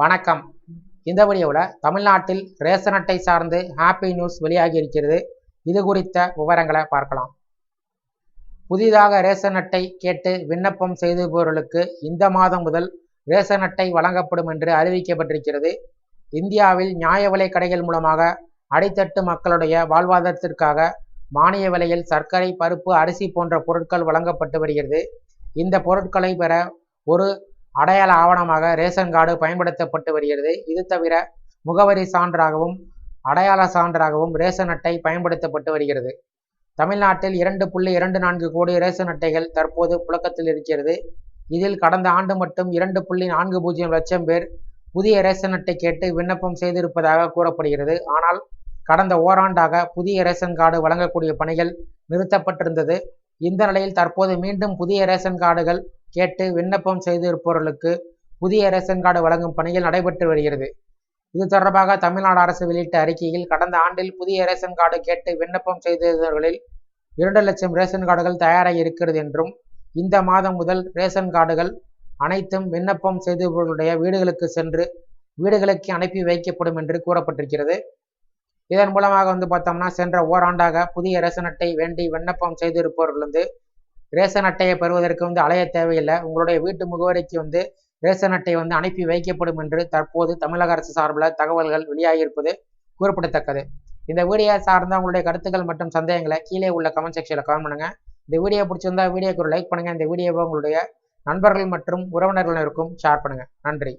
வணக்கம். இந்த வீடியோவில் தமிழ்நாட்டில் ரேஷன் அட்டை சார்ந்து ஹாப்பி நியூஸ் வெளியாகி இருக்கிறது இது குறித்த விவரங்களை பார்க்கலாம். புதிதாக ரேஷன் அட்டை கேட்டு விண்ணப்பம் செய்துபவர்களுக்கு இந்த மாதம் முதல் ரேஷன் அட்டை வழங்கப்படும் என்று அறிவிக்கப்பட்டிருக்கிறது. இந்தியாவில் நியாய விலை கடைகள் மூலமாக அடித்தட்டு மக்களுடைய வாழ்வாதாரத்திற்காக மானிய விலையில் சர்க்கரை பருப்பு அரிசி போன்ற பொருட்கள் வழங்கப்பட்டு வருகிறது. இந்த பொருட்களை பெற ஒரு அடையாள ஆவணமாக ரேஷன் கார்டு பயன்படுத்தப்பட்டு வருகிறது. இது தவிர முகவரி சான்றாகவும் அடையாள சான்றாகவும் ரேஷன் அட்டை பயன்படுத்தப்பட்டு வருகிறது. தமிழ்நாட்டில் இரண்டு புள்ளி இரண்டு நான்கு கோடி ரேஷன் அட்டைகள் தற்போது புழக்கத்தில் இருக்கிறது. இதில் கடந்த ஆண்டு மட்டும் இரண்டு புள்ளி நான்கு பூஜ்ஜியம் லட்சம் பேர் புதிய ரேஷன் அட்டை கேட்டு விண்ணப்பம் செய்திருப்பதாக கூறப்படுகிறது. ஆனால் கடந்த ஓராண்டாக புதிய ரேஷன் கார்டு வழங்கக்கூடிய பணிகள் நிறுத்தப்பட்டிருந்தது. இந்த நிலையில் தற்போது மீண்டும் புதிய ரேஷன் கார்டுகள் கேட்டு விண்ணப்பம் செய்திருப்பவர்களுக்கு புதிய ரேஷன் கார்டு வழங்கும் பணிகள் நடைபெற்று வருகிறது. இது தொடர்பாக தமிழ்நாடு அரசு வெளியிட்ட அறிக்கையில் கடந்த ஆண்டில் புதிய ரேஷன் கார்டு கேட்டு விண்ணப்பம் செய்தவர்களில் இரண்டு லட்சம் ரேஷன் கார்டுகள் தயாராக இருக்கிறது என்றும் இந்த மாதம் முதல் ரேஷன் கார்டுகள் அனைத்தும் விண்ணப்பம் செய்தவர்களுடைய வீடுகளுக்கு சென்று வீடுகளுக்கு அனுப்பி வைக்கப்படும் என்று கூறப்பட்டிருக்கிறது. இதன் மூலமாக வந்து பார்த்தோம்னா சென்ற ஓராண்டாக புதிய ரேஷன் அட்டை வேண்டி விண்ணப்பம் செய்திருப்பவர்கள் வந்து ரேஷன் அட்டையை பெறுவதற்கு வந்து அலைய தேவையில்லை. உங்களுடைய வீட்டு முகவரிக்கு வந்து ரேஷன் அட்டை வந்து அனுப்பி வைக்கப்படும் என்று தற்போது தமிழக அரசு சார்பில் தகவல்கள் வெளியாகியிருப்பது குறிப்பிடத்தக்கது. இந்த வீடியோ சார்ந்த உங்களுடைய கருத்துக்கள் மற்றும் சந்தேகங்களை கீழே உள்ள கமெண்ட் செக்ஷனில் கமெண்ட் பண்ணுங்கள் இந்த வீடியோ பிடிச்சிருந்தா வீடியோக்கு ஒரு லைக் பண்ணுங்கள் இந்த வீடியோவை உங்களுடைய நண்பர்கள் மற்றும் உறவினர்களுக்கும் ஷேர் பண்ணுங்கள் நன்றி.